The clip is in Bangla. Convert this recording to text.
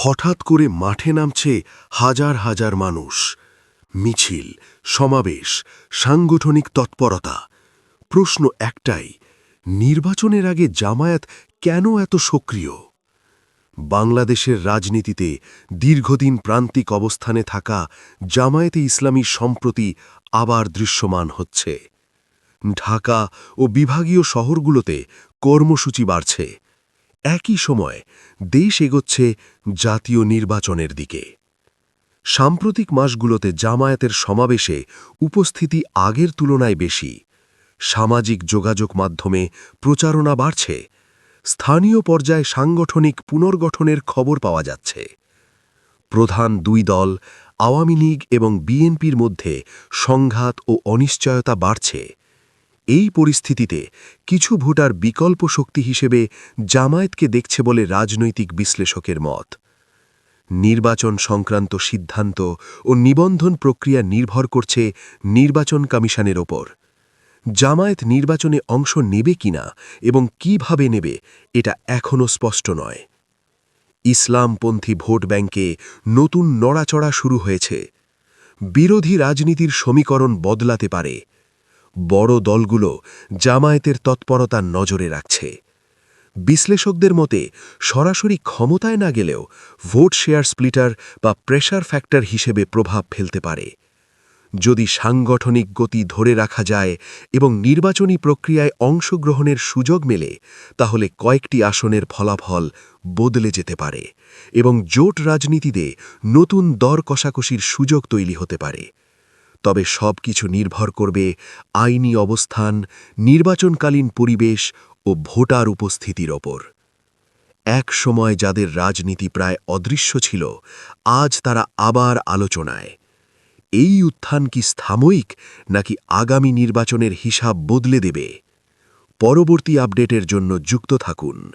হঠাৎ করে মাঠে নামছে হাজার হাজার মানুষ। মিছিল, সমাবেশ, সাংগঠনিক তৎপরতা। প্রশ্ন একটাই, নির্বাচনের আগে জামায়াত কেন এত সক্রিয়? বাংলাদেশের রাজনীতিতে দীর্ঘদিন প্রান্তিক অবস্থানে থাকা জামায়াতে ইসলামী সম্প্রতি আবার দৃশ্যমান হচ্ছে। ঢাকা ও বিভাগীয় শহরগুলোতে কর্মসূচি বাড়ছে। একই সময় দেশ এগোচ্ছে জাতীয় নির্বাচনের দিকে। সাম্প্রতিক মাসগুলোতে জামায়াতের সমাবেশে উপস্থিতি আগের তুলনায় বেশি। সামাজিক যোগাযোগ মাধ্যমে প্রচারণা বাড়ছে। স্থানীয় পর্যায়ে সাংগঠনিক পুনর্গঠনের খবর পাওয়া যাচ্ছে। প্রধান দুই দল, আওয়ামী লীগ এবং বিএনপির মধ্যে সংঘাত ও অনিশ্চয়তা বাড়ছে। এই পরিস্থিতিতে কিছু ভোটার বিকল্প শক্তি হিসেবে জামায়াতকে দেখছে বলে রাজনৈতিক বিশ্লেষকের মত। নির্বাচন সংক্রান্ত সিদ্ধান্ত ও নিবন্ধন প্রক্রিয়া নির্ভর করছে নির্বাচন কমিশনের ওপর। জামায়াত নির্বাচনে অংশ নেবে কিনা এবং কীভাবে নেবে, এটা এখনও স্পষ্ট নয়। ইসলামপন্থী ভোট ব্যাংকে নতুন নড়াচড়া শুরু হয়েছে। বিরোধী রাজনীতির সমীকরণ বদলাতে পারে। বড় দলগুলো জামায়াতের তৎপরতা নজরে রাখছে। বিশ্লেষকদের মতে, সরাসরি ক্ষমতায় না গেলেও ভোট শেয়ার স্প্লিটার বা প্রেশার ফ্যাক্টর হিসেবে প্রভাব ফেলতে পারে। যদি সাংগঠনিক গতি ধরে রাখা যায় এবং নির্বাচনী প্রক্রিয়ায় অংশগ্রহণের সুযোগ মেলে, তাহলে কয়েকটি আসনের ফলাফল বদলে যেতে পারে এবং জোট রাজনীতিতে নতুন দর কষাকষির সুযোগ তৈরি হতে পারে। তবে সব কিছু নির্ভর করবে আইনি অবস্থান, নির্বাচনকালীন পরিবেশ ও ভোটার উপস্থিতির ওপর। এক সময় যাদের রাজনীতি প্রায় অদৃশ্য ছিল, আজ তারা আবার আলোচনায়। এই উত্থান কি সাময়িক, নাকি আগামী নির্বাচনের হিসাব বদলে দেবে? পরবর্তী আপডেটের জন্য যুক্ত থাকুন।